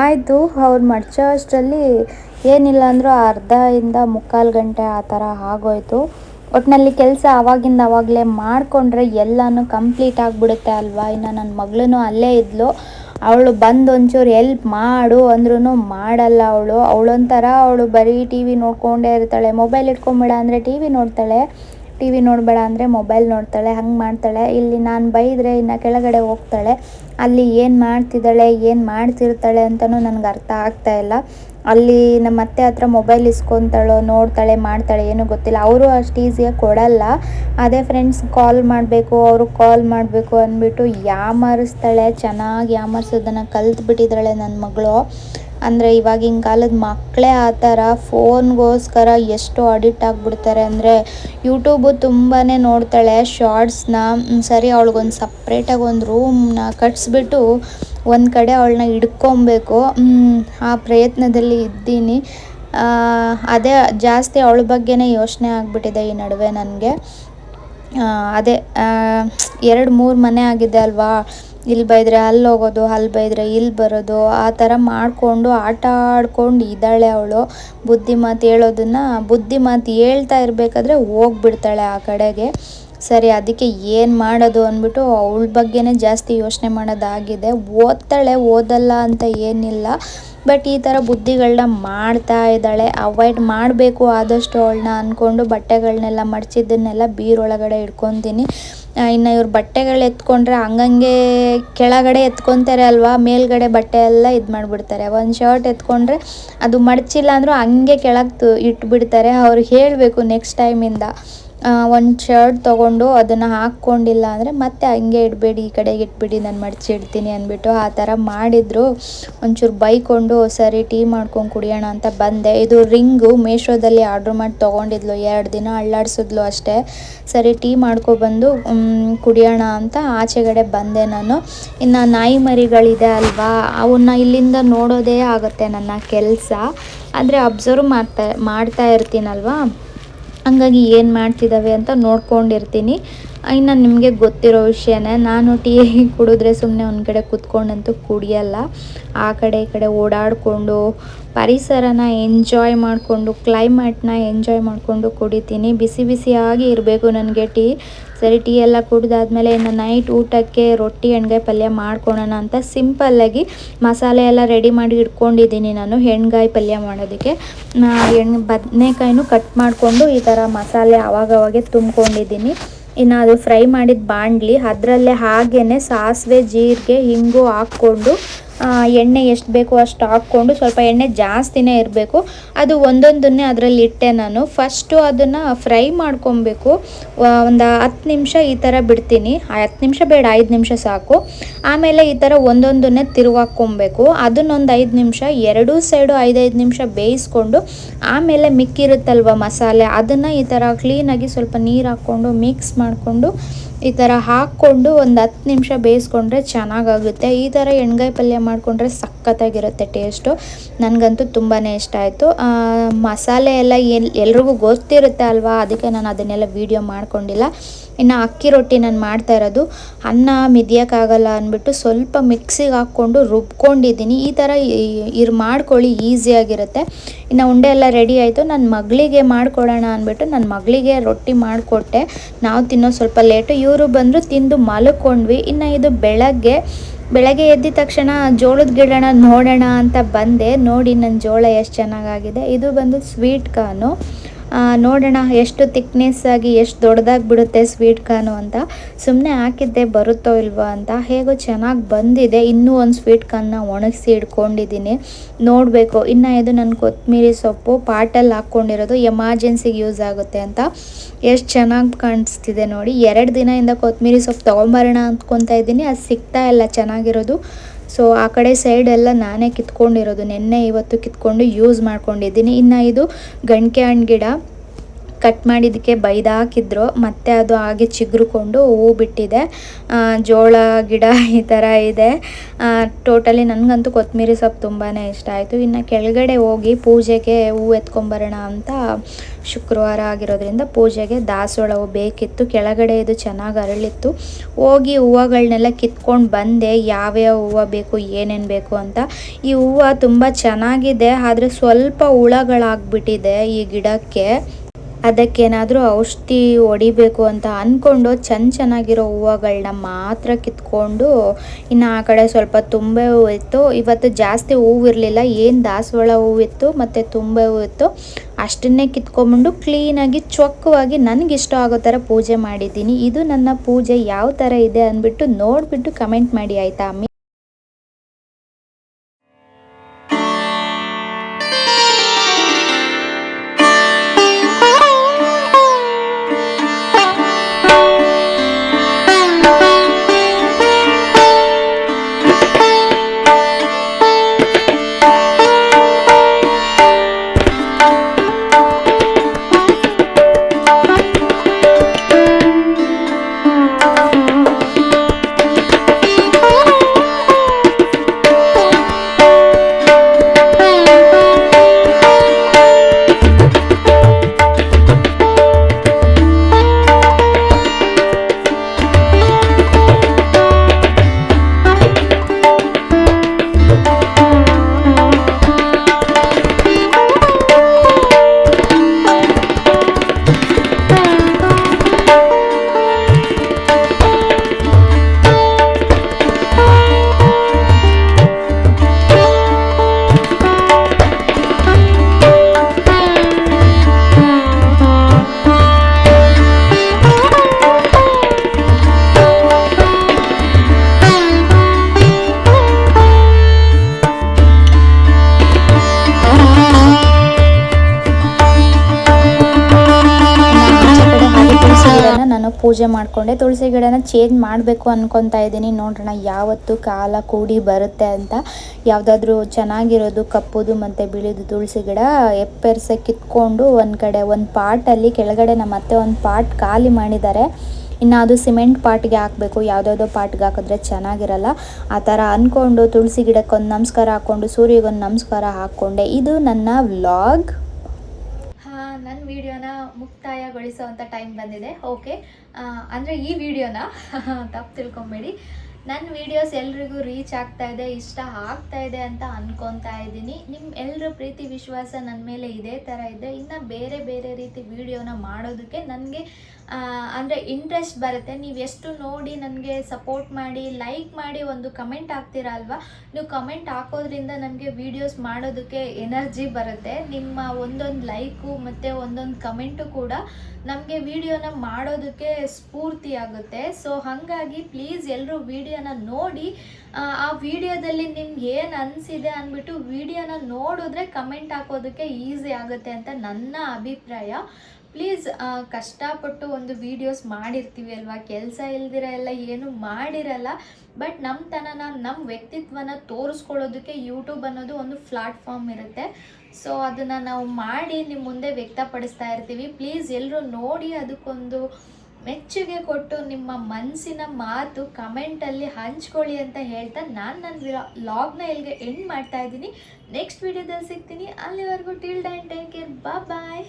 ಆಯಿತು, ಅವ್ರು ಮಡ್ಚೋ ಅಷ್ಟರಲ್ಲಿ ಏನಿಲ್ಲ ಅಂದರೂ ಅರ್ಧದಿಂದ ಮುಕ್ಕಾಲು ಗಂಟೆ ಆ ಥರ ಆಗೋಯ್ತು. ಒಟ್ಟಿನಲ್ಲಿ ಕೆಲಸ ಆವಾಗಿಂದ ಆವಾಗಲೇ ಮಾಡಿಕೊಂಡ್ರೆ ಎಲ್ಲನೂ ಕಂಪ್ಲೀಟ್ ಆಗಿಬಿಡುತ್ತೆ ಅಲ್ವಾ? ಇನ್ನು ನನ್ನ ಮಗಳೂ ಅಲ್ಲೇ ಇದ್ಲು. ಅವಳು ಬಂದು ಒಂಚೂರು ಎಲ್ಪ್ ಮಾಡು ಅಂದ್ರೂ ಮಾಡಲ್ಲ ಅವಳು. ಅವಳೊಂಥರ ಅವಳು ಬರೀ ಟಿ ವಿ ನೋಡ್ಕೊಂಡೇ ಇರ್ತಾಳೆ. ಮೊಬೈಲ್ ಇಟ್ಕೊಂಬೇಡ ಅಂದರೆ ಟಿ ವಿ ನೋಡ್ತಾಳೆ. ಟಿ ವಿ ನೋಡಬೇಡ ಅಂದರೆ ಮೊಬೈಲ್ ನೋಡ್ತಾಳೆ, ಹಂಗೆ ಮಾಡ್ತಾಳೆ. ಇಲ್ಲಿ ನಾನು ಬೈದರೆ ಇನ್ನು ಕೆಳಗಡೆ ಹೋಗ್ತಾಳೆ. ಅಲ್ಲಿ ಏನು ಮಾಡ್ತಿದ್ದಾಳೆ, ಏನು ಮಾಡ್ತಿರ್ತಾಳೆ ಅಂತಲೂ ನನಗೆ ಅರ್ಥ ಆಗ್ತಾ ಇಲ್ಲ. ಅಲ್ಲಿ ನಮ್ಮ ಅತ್ತೆ ಹತ್ರ ಮೊಬೈಲ್ ಇಸ್ಕೊತಾಳೋ, ನೋಡ್ತಾಳೆ, ಮಾಡ್ತಾಳೆ ಏನೂ ಗೊತ್ತಿಲ್ಲ. ಅವರು ಅಷ್ಟು ಈಸಿಯಾಗಿ ಕೊಡಲ್ಲ. ಅದೇ ಫ್ರೆಂಡ್ಸ್ ಕಾಲ್ ಮಾಡಬೇಕು, ಅವರು ಕಾಲ್ ಮಾಡಬೇಕು ಅಂದ್ಬಿಟ್ಟು ಯಾಮಾರಿಸ್ತಾಳೆ, ಚೆನ್ನಾಗಿ ಯಾಮಾರಿಸೋದನ್ನು ಕಲ್ತ್ಬಿಟ್ಟಿದ್ದಾಳೆ ನನ್ನ ಮಗಳು. ಅಂದರೆ ಇವಾಗಿನ ಕಾಲದ ಮಕ್ಕಳೇ ಆ ಥರ ಫೋನ್ಗೋಸ್ಕರ ಎಷ್ಟು ಅಡಿಕ್ಟ್ ಆಗಿಬಿಡ್ತಾರೆ. ಅಂದರೆ ಯೂಟ್ಯೂಬು ತುಂಬಾ ನೋಡ್ತಾಳೆ ಶಾರ್ಟ್ಸ್ನ. ಸರಿ, ಅವಳಿಗೊಂದು ಸಪ್ರೇಟಾಗಿ ಒಂದು ರೂಮ್ನ ಕಟ್ಸ್ಬಿಟ್ಟು ಒಂದು ಕಡೆ ಅವಳನ್ನ ಇಡ್ಕೊಬೇಕು ಆ ಪ್ರಯತ್ನದಲ್ಲಿ ಇದ್ದೀನಿ. ಅದೇ ಜಾಸ್ತಿ ಅವಳ ಬಗ್ಗೆನೇ ಯೋಚನೆ ಆಗಿಬಿಟ್ಟಿದೆ ಈ ನಡುವೆ ನನಗೆ. ಅದೇ ಎರಡು ಮೂರು ಮನೆ ಆಗಿದೆ ಅಲ್ವಾ? ಇಲ್ಲಿ ಬೈದ್ರೆ ಅಲ್ಲಿ ಹೋಗೋದು, ಅಲ್ಲಿ ಬೈದ್ರೆ ಇಲ್ಲಿ ಬರೋದು, ಆ ಥರ ಮಾಡಿಕೊಂಡು, ಆಟ ಆಡ್ಕೊಂಡು ಇದ್ದಾಳೆ ಅವಳು. ಬುದ್ಧಿ ಮಾತು ಹೇಳೋದನ್ನು ಬುದ್ಧಿ ಮಾತು ಹೇಳ್ತಾ ಇರಬೇಕಾದ್ರೆ ಹೋಗ್ಬಿಡ್ತಾಳೆ ಆ ಕಡೆಗೆ. ಸರಿ, ಅದಕ್ಕೆ ಏನು ಮಾಡೋದು ಅಂದ್ಬಿಟ್ಟು ಅವಳ ಬಗ್ಗೆನೇ ಜಾಸ್ತಿ ಯೋಚನೆ ಮಾಡೋದಾಗಿದೆ. ಓದ್ತಾಳೆ, ಓದಲ್ಲ ಅಂತ ಏನಿಲ್ಲ. ಬಟ್ ಈ ಥರ ಬುದ್ಧಿಗಳನ್ನ ಮಾಡ್ತಾ ಇದ್ದಾಳೆ. ಅವಾಯ್ಡ್ ಮಾಡಬೇಕು ಆದಷ್ಟು ಅವಳನ್ನ ಅಂದ್ಕೊಂಡು ಬಟ್ಟೆಗಳನ್ನೆಲ್ಲ ಮಡಚಿದ್ದನ್ನೆಲ್ಲ ಬೀರೊಳಗಡೆ ಇಟ್ಕೊತೀನಿ. ಇನ್ನು ಇವ್ರು ಬಟ್ಟೆಗಳು ಎತ್ಕೊಂಡ್ರೆ ಹಂಗಂಗೆ ಕೆಳಗಡೆ ಎತ್ಕೊತಾರೆ ಅಲ್ವಾ? ಮೇಲ್ಗಡೆ ಬಟ್ಟೆ ಎಲ್ಲ ಇದು ಮಾಡಿಬಿಡ್ತಾರೆ. ಒಂದು ಶರ್ಟ್ ಎತ್ಕೊಂಡ್ರೆ ಅದು ಮಡಚಿಲ್ಲ ಅಂದರೂ ಹಂಗೆ ಕೆಳಗೆ ಇಟ್ಬಿಡ್ತಾರೆ. ಅವ್ರು ಹೇಳಬೇಕು ನೆಕ್ಸ್ಟ್ ಟೈಮಿಂದ ಒಂದು ಶರ್ಟ್ ತೊಗೊಂಡು ಅದನ್ನು ಹಾಕ್ಕೊಂಡಿಲ್ಲ ಅಂದರೆ ಮತ್ತೆ ಹಂಗೆ ಇಡಬೇಡಿ, ಈ ಕಡೆಗೆ ಇಟ್ಬಿಡಿ, ನಾನು ಮಡಚಿಡ್ತೀನಿ ಅಂದ್ಬಿಟ್ಟು ಆ ಥರ ಮಾಡಿದ್ರು. ಒಂಚೂರು ಬೈಕೊಂಡು, ಸರಿ, ಟೀ ಮಾಡ್ಕೊಂಡು ಕುಡಿಯೋಣ ಅಂತ ಬಂದೆ. ಇದು ರಿಂಗು, ಮೇಶೋದಲ್ಲಿ ಆರ್ಡ್ರ್ ಮಾಡಿ ತೊಗೊಂಡಿದ್ಲು, ಎರಡು ದಿನ ಅಳ್ಳಾಡಿಸಿದ್ಲು ಅಷ್ಟೇ. ಸರಿ, ಟೀ ಮಾಡ್ಕೊಬಂದು ಕುಡಿಯೋಣ ಅಂತ ಆಚೆಗಡೆ ಬಂದೆ ನಾನು. ಇನ್ನು ನಾಯಿ ಮರಿಗಳಿದೆ ಅಲ್ವಾ ಅವನ್ನ ಇಲ್ಲಿಂದ ನೋಡೋದೇ ಆಗುತ್ತೆ ನನ್ನ ಕೆಲಸ. ಆದರೆ ಅಬ್ಸರ್ವ್ ಮಾಡ್ತಾ ಮಾಡ್ತಾ ಇರ್ತೀನಲ್ವಾ? ಹಂಗಾಗಿ ಏನು ಮಾಡ್ತಿದ್ದಾವೆ ಅಂತ ನೋಡ್ಕೊಂಡಿರ್ತೀನಿ. ಇನ್ನು ನಿಮಗೆ ಗೊತ್ತಿರೋ ವಿಷಯನೇ, ನಾನು ಟೀ ಕುಡಿದ್ರೆ ಸುಮ್ಮನೆ ಒಂದು ಕಡೆ ಕುತ್ಕೊಂಡಂತೂ ಕುಡಿಯಲ್ಲ. ಆ ಕಡೆ ಈ ಕಡೆ ಓಡಾಡಿಕೊಂಡು, ಪರಿಸರನ ಎಂಜಾಯ್ ಮಾಡಿಕೊಂಡು ಕ್ಲೈಮೇಟ್ನ ಎಂಜಾಯ್ ಮಾಡಿಕೊಂಡು ಕುಡಿತೀನಿ. ಬಿಸಿ ಬಿಸಿಯಾಗಿ ಇರಬೇಕು ನನಗೆ ಟೀ. ಸರಿ, ಟೀ ಎಲ್ಲ ಕುಡಿದಾದ್ಮೇಲೆ ಇನ್ನು ನೈಟ್ ಊಟಕ್ಕೆ ರೊಟ್ಟಿ ಎಣ್ಗಾಯಿ ಪಲ್ಯ ಮಾಡ್ಕೊಳೋಣ ಅಂತ ಸಿಂಪಲ್ಲಾಗಿ ಮಸಾಲೆ ಎಲ್ಲ ರೆಡಿ ಮಾಡಿ ಇಟ್ಕೊಂಡಿದ್ದೀನಿ ನಾನು ಎಣ್ಗಾಯಿ ಪಲ್ಯ ಮಾಡೋದಕ್ಕೆ. ಎಣ್ ಬದನೆಕಾಯಿನೂ ಕಟ್ ಮಾಡಿಕೊಂಡು ಈ ಥರ ಮಸಾಲೆ ಆವಾಗವಾಗೆ ತುಂಬ್ಕೊಂಡಿದ್ದೀನಿ. ಇನ್ನು ಅದು ಫ್ರೈ ಮಾಡಿದ ಬಾಣಲಿ ಅದರಲ್ಲೇ ಹಾಗೇ ಸಾಸಿವೆ, ಜೀರಿಗೆ, ಹಿಂಗು ಹಾಕ್ಕೊಂಡು ಎಣ್ಣೆ ಎಷ್ಟು ಬೇಕು ಅಷ್ಟು ಹಾಕ್ಕೊಂಡು ಸ್ವಲ್ಪ ಎಣ್ಣೆ ಜಾಸ್ತಿನೇ ಇರಬೇಕು. ಅದು ಒಂದೊಂದನ್ನೇ ಅದರಲ್ಲಿ ಇಟ್ಟೆ ನಾನು. ಫಸ್ಟು ಅದನ್ನು ಫ್ರೈ ಮಾಡ್ಕೊಬೇಕು. ಒಂದು ಹತ್ತು ನಿಮಿಷ ಈ ಥರ ಬಿಡ್ತೀನಿ. ಹತ್ತು ನಿಮಿಷ ಬೇಡ, ಐದು ನಿಮಿಷ ಸಾಕು. ಆಮೇಲೆ ಈ ಥರ ಒಂದೊಂದನ್ನೇ ತಿರುವಾಕ್ಕೊಬೇಕು. ಅದನ್ನೊಂದು ಐದು ನಿಮಿಷ, ಎರಡೂ ಸೈಡು ಐದೈದು ನಿಮಿಷ ಬೇಯಿಸ್ಕೊಂಡು ಆಮೇಲೆ ಮಿಕ್ಕಿರುತ್ತಲ್ವ ಮಸಾಲೆ, ಅದನ್ನು ಈ ಥರ ಕ್ಲೀನಾಗಿ ಸ್ವಲ್ಪ ನೀರು ಹಾಕ್ಕೊಂಡು ಮಿಕ್ಸ್ ಮಾಡಿಕೊಂಡು ಈ ಥರ ಹಾಕ್ಕೊಂಡು ಒಂದು ಹತ್ತು ನಿಮಿಷ ಬೇಯಿಸ್ಕೊಂಡ್ರೆ ಚೆನ್ನಾಗಾಗುತ್ತೆ. ಈ ಥರ ಎಣ್ಗಾಯಿ ಪಲ್ಯ ಮಾಡಿಕೊಂಡ್ರೆ ಸಖತ್ತಾಗಿರುತ್ತೆ ಟೇಸ್ಟು. ನನಗಂತೂ ತುಂಬಾ ಇಷ್ಟ ಆಯಿತು. ಮಸಾಲೆ ಎಲ್ಲ ಎಲ್ ಎಲ್ರಿಗೂ ಗೊತ್ತಿರುತ್ತೆ ಅಲ್ವಾ? ಅದಕ್ಕೆ ನಾನು ಅದನ್ನೆಲ್ಲ ವೀಡಿಯೋ ಮಾಡ್ಕೊಂಡಿಲ್ಲ. ಇನ್ನು ಅಕ್ಕಿ ರೊಟ್ಟಿ ನಾನು ಮಾಡ್ತಾ ಇರೋದು. ಅನ್ನ ಮಿದಿಯೋಕ್ಕಾಗಲ್ಲ ಅಂದ್ಬಿಟ್ಟು ಸ್ವಲ್ಪ ಮಿಕ್ಸಿಗೆ ಹಾಕ್ಕೊಂಡು ರುಬ್ಕೊಂಡಿದ್ದೀನಿ. ಈ ಥರ ಇರು ಮಾಡ್ಕೊಳ್ಳಿ ಈಸಿಯಾಗಿರುತ್ತೆ ಇನ್ನು ಉಂಡೆ ಎಲ್ಲ ರೆಡಿ ಆಯಿತು. ನನ್ನ ಮಗಳಿಗೆ ಮಾಡಿಕೊಡೋಣ ಅಂದ್ಬಿಟ್ಟು ನನ್ನ ಮಗಳಿಗೆ ರೊಟ್ಟಿ ಮಾಡಿಕೊಟ್ಟೆ. ನಾವು ತಿನ್ನೋ ಸ್ವಲ್ಪ ಲೇಟು. ಇವರು ಬಂದರು ತಿಂದು ಮಲ್ಕೊಂಡ್ವಿ. ಇನ್ನು ಇದು ಬೆಳಗ್ಗೆ ಬೆಳಗ್ಗೆ ಎದ್ದ ತಕ್ಷಣ ಜೋಳದ ಗಿಡನ ನೋಡೋಣ ಅಂತ ಬಂದೆ. ನೋಡಿ ನನ್ನ ಜೋಳ ಎಷ್ಟು ಚೆನ್ನಾಗಾಗಿದೆ. ಇದು ಬಂದು ಸ್ವೀಟ್ ಕಾರ್ನು ನೋಡೋಣ, ಎಷ್ಟು ತಿಕ್ನೆಸ್ ಆಗಿ ಎಷ್ಟು ದೊಡ್ಡದಾಗಿ ಬಿಡುತ್ತೆ ಸ್ವೀಟ್ ಕಾರ್ನು ಅಂತ. ಸುಮ್ಮನೆ ಹಾಕಿದ್ದೆ ಬರುತ್ತೋ ಇಲ್ವೋ ಅಂತ. ಹೇಗೋ ಚೆನ್ನಾಗಿ ಬಂದಿದೆ. ಇನ್ನೂ ಒಂದು ಸ್ವೀಟ್ ಕಾರ್ನ ಒಣಗಿಸಿ ಇಟ್ಕೊಂಡಿದ್ದೀನಿ ನೋಡಬೇಕು. ಇನ್ನು ಇದು ನನ್ನ ಕೊತ್ತಂಬರಿ ಸೊಪ್ಪು. ಪಾಟಲ್ಲಿ ಹಾಕ್ಕೊಂಡಿರೋದು ಎಮರ್ಜೆನ್ಸಿಗೆ ಯೂಸ್ ಆಗುತ್ತೆ ಅಂತ. ಎಷ್ಟು ಚೆನ್ನಾಗಿ ಕಾಣಿಸ್ತಿದೆ ನೋಡಿ. ಎರಡು ದಿನದಿಂದ ಕೊತ್ತಂಬರಿ ಸೊಪ್ಪು ತೊಗೊಂಬರೋಣ ಅಂದ್ಕೊತಾ ಇದ್ದೀನಿ. ಅದು ಸಿಗ್ತಾ ಇಲ್ಲ. ಚೆನ್ನಾಗಿರೋದು. ಸೊ ಆ ಕಡೆ ಸೈಡ್ ಎಲ್ಲ ನಾನೇ ಕಿತ್ಕೊಂಡಿರೋದು. ನಿನ್ನೆ ಇವತ್ತು ಕಿತ್ಕೊಂಡು ಯೂಸ್ ಮಾಡ್ಕೊಂಡಿದ್ದೀನಿ. ಇನ್ನು ಇದು ಗಂಟೆ ಹಣ್ಣು ಗಿಡ. ಕಟ್ ಮಾಡಿದ್ದಕ್ಕೆ ಬೈದಾಕಿದ್ರು, ಮತ್ತೆ ಅದು ಹಾಗೆ ಚಿಗುರುಕೊಂಡು ಹೂ ಬಿಟ್ಟಿದೆ. ಜೋಳ, ಗಿಡ ಈ ಥರ ಇದೆ. ಟೋಟಲಿ ನನಗಂತೂ ಕೊತ್ತಂಬರಿ ಸೊಪ್ಪು ತುಂಬಾ ಇಷ್ಟ ಆಯಿತು. ಇನ್ನು ಕೆಳಗಡೆ ಹೋಗಿ ಪೂಜೆಗೆ ಹೂ ಎತ್ಕೊಂಬರೋಣ ಅಂತ ಶುಕ್ರವಾರ ಆಗಿರೋದ್ರಿಂದ ಪೂಜೆಗೆ ದಾಸವಾಳ ಹೂ ಬೇಕಿತ್ತು. ಕೆಳಗಡೆ ಇದು ಚೆನ್ನಾಗಿ ಅರಳಿತ್ತು. ಹೋಗಿ ಹೂವುಗಳನ್ನೆಲ್ಲ ಕಿತ್ಕೊಂಡು ಬಂದೆ, ಯಾವ್ಯಾವ ಹೂವು ಬೇಕು, ಏನೇನು ಬೇಕು ಅಂತ. ಈ ಹೂವು ತುಂಬ ಚೆನ್ನಾಗಿದೆ, ಆದರೆ ಸ್ವಲ್ಪ ಹುಳಗಳಾಗ್ಬಿಟ್ಟಿದೆ ಈ ಗಿಡಕ್ಕೆ. ಅದಕ್ಕೇನಾದರೂ ಔಷಧಿ ಹೊಡಿಬೇಕು ಅಂತ ಅಂದ್ಕೊಂಡು ಚೆನ್ನ ಚೆನ್ನಾಗಿರೋ ಹೂವುಗಳನ್ನ ಮಾತ್ರ ಕಿತ್ಕೊಂಡು ಇನ್ನು ಆ ಕಡೆ ಸ್ವಲ್ಪ ತುಂಬೆ ಹೂವು ಇತ್ತು. ಇವತ್ತು ಜಾಸ್ತಿ ಹೂವು ಇರಲಿಲ್ಲ. ಏನು ದಾಸವಾಳ ಹೂವಿತ್ತು ಮತ್ತು ತುಂಬೆ ಇತ್ತು. ಅಷ್ಟನ್ನೇ ಕಿತ್ಕೊಂಡ್ಬಂಡು ಕ್ಲೀನಾಗಿ ಚೊಕ್ಕವಾಗಿ ನನಗೆ ಇಷ್ಟ ಆಗೋ ಥರ ಪೂಜೆ ಮಾಡಿದ್ದೀನಿ. ಇದು ನನ್ನ ಪೂಜೆ. ಯಾವ ಥರ ಇದೆ ಅಂದ್ಬಿಟ್ಟು ನೋಡಿಬಿಟ್ಟು ಕಮೆಂಟ್ ಮಾಡಿ ಆಯಿತಾ ಪೂಜೆ ಮಾಡಿಕೊಂಡೆ. ತುಳಸಿ ಗಿಡನ ಚೇಂಜ್ ಮಾಡಬೇಕು ಅನ್ಕೊತಾ ಇದ್ದೀನಿ. ನೋಡೋಣ ಯಾವತ್ತು ಕಾಲ ಕೂಡಿ ಬರುತ್ತೆ ಅಂತ. ಯಾವುದಾದ್ರೂ ಚೆನ್ನಾಗಿರೋದು, ಕಪ್ಪುದು ಮತ್ತು ಬಿಳಿದು ತುಳಸಿ ಗಿಡ ಎಪ್ಪೆರ್ಸೆ ಕಿತ್ಕೊಂಡು ಒಂದು ಕಡೆ, ಒಂದು ಪಾಟಲ್ಲಿ ಕೆಳಗಡೆ ನಮ್ಮ ಅತ್ತೆ ಒಂದು ಪಾಟ್ ಖಾಲಿ ಮಾಡಿದ್ದಾರೆ. ಇನ್ನು ಅದು ಸಿಮೆಂಟ್ ಪಾಟ್ಗೆ ಹಾಕಬೇಕು. ಯಾವುದ್ಯಾವುದೋ ಪಾಟ್ಗೆ ಹಾಕಿದ್ರೆ ಚೆನ್ನಾಗಿರಲ್ಲ. ಆ ಥರ ಅಂದ್ಕೊಂಡು ತುಳಸಿ ಗಿಡಕ್ಕೆ ಒಂದು ನಮಸ್ಕಾರ ಹಾಕ್ಕೊಂಡು, ಸೂರ್ಯಗೊಂದು ನಮಸ್ಕಾರ ಹಾಕ್ಕೊಂಡೆ. ಇದು ನನ್ನ ವ್ಲಾಗ್ ವಿಡಿಯೋನ ಮುಕ್ತಾಯಗೊಳಿಸೋವಂಥ ಟೈಮ್ ಬಂದಿದೆ. ಓಕೆ ಅಂದರೆ ಈ ವಿಡಿಯೋನ (laughs) ತಪ್ಪು ತಿಳ್ಕೊಬೇಡಿ. ನನ್ನ ವಿಡಿಯೋಸ್ ಎಲ್ರಿಗೂ ರೀಚ್ ಆಗ್ತಾ ಇದೆ, ಇಷ್ಟ ಆಗ್ತಾ ಇದೆ ಅಂತ ಅನ್ಕೊತಾ ಇದ್ದೀನಿ. ನಿಮ್ಮ ಎಲ್ಲರ ಪ್ರೀತಿ, ವಿಶ್ವಾಸ ನನ್ನ ಮೇಲೆ ಇದೇ ಥರ ಇದೆ. ಇನ್ನು ಬೇರೆ ಬೇರೆ ರೀತಿ ವಿಡಿಯೋನ ಮಾಡೋದಕ್ಕೆ ನನಗೆ ಅಂದರೆ ಇಂಟ್ರೆಸ್ಟ್ ಬರುತ್ತೆ. ನೀವು ಎಷ್ಟು ನೋಡಿ ನನಗೆ ಸಪೋರ್ಟ್ ಮಾಡಿ ಲೈಕ್ ಮಾಡಿ ಒಂದು ಕಮೆಂಟ್ ಹಾಕ್ತೀರಾ ಅಲ್ವಾ? ನೀವು ಕಮೆಂಟ್ ಹಾಕೋದ್ರಿಂದ ನನಗೆ ವೀಡಿಯೋಸ್ ಮಾಡೋದಕ್ಕೆ ಎನರ್ಜಿ ಬರುತ್ತೆ. ನಿಮ್ಮ ಒಂದೊಂದು ಲೈಕು ಮತ್ತು ಒಂದೊಂದು ಕಮೆಂಟು ಕೂಡ ನಮಗೆ ವಿಡಿಯೋನ ಮಾಡೋದಕ್ಕೆ ಸ್ಫೂರ್ತಿ ಆಗುತ್ತೆ. ಸೊ ಹಾಗಾಗಿ ಪ್ಲೀಸ್ ಎಲ್ಲರೂ ವಿಡಿಯೋನ ನೋಡಿ ಆ, ವಿಡಿಯೋದಲ್ಲಿ ನಿಮ್ಗೆ ಏನು ಅನಿಸಿದೆ ಅಂದ್ಬಿಟ್ಟು ವಿಡಿಯೋನ ನೋಡಿದ್ರೆ ಕಮೆಂಟ್ ಹಾಕೋದಕ್ಕೆ ಈಸಿ ಆಗುತ್ತೆ ಅಂತ ನನ್ನ ಅಭಿಪ್ರಾಯ. ಪ್ಲೀಸ್ ಕಷ್ಟಪಟ್ಟು ಒಂದು ವೀಡಿಯೋಸ್ ಮಾಡಿರ್ತೀವಿ ಅಲ್ವಾ? ಕೆಲಸ ಇಲ್ದಿರ ಎಲ್ಲ ಏನು ಮಾಡಿರಲ್ಲ. ಬಟ್ ನಮ್ಮ ತನನ ನಮ್ಮ ವ್ಯಕ್ತಿತ್ವನ ತೋರಿಸ್ಕೊಳ್ಳೋದಕ್ಕೆ ಯೂಟ್ಯೂಬ್ ಅನ್ನೋದು ಒಂದು ಪ್ಲಾಟ್ಫಾರ್ಮ್ ಇರುತ್ತೆ. ಸೊ ಅದನ್ನು ನಾವು ಮಾಡಿ ನಿಮ್ಮ ಮುಂದೆ ವ್ಯಕ್ತಪಡಿಸ್ತಾ ಇರ್ತೀವಿ. ಪ್ಲೀಸ್ ಎಲ್ಲರೂ ನೋಡಿ ಅದಕ್ಕೊಂದು ಮೆಚ್ಚುಗೆ ಕೊಟ್ಟು ನಿಮ್ಮ ಮನಸ್ಸಿನ ಮಾತು ಕಮೆಂಟಲ್ಲಿ ಹಂಚ್ಕೊಳ್ಳಿ ಅಂತ ಹೇಳ್ತಾ ನಾನು ನನ್ನ ಲಾಗ್ನ ಇಲ್ಲಿಗೆ ಎಂಡ್ ಮಾಡ್ತಾ ಇದ್ದೀನಿ. ನೆಕ್ಸ್ಟ್ ವಿಡಿಯೋದಲ್ಲಿ ಸಿಗ್ತೀನಿ. ಅಲ್ಲಿವರೆಗೂ till then take care bye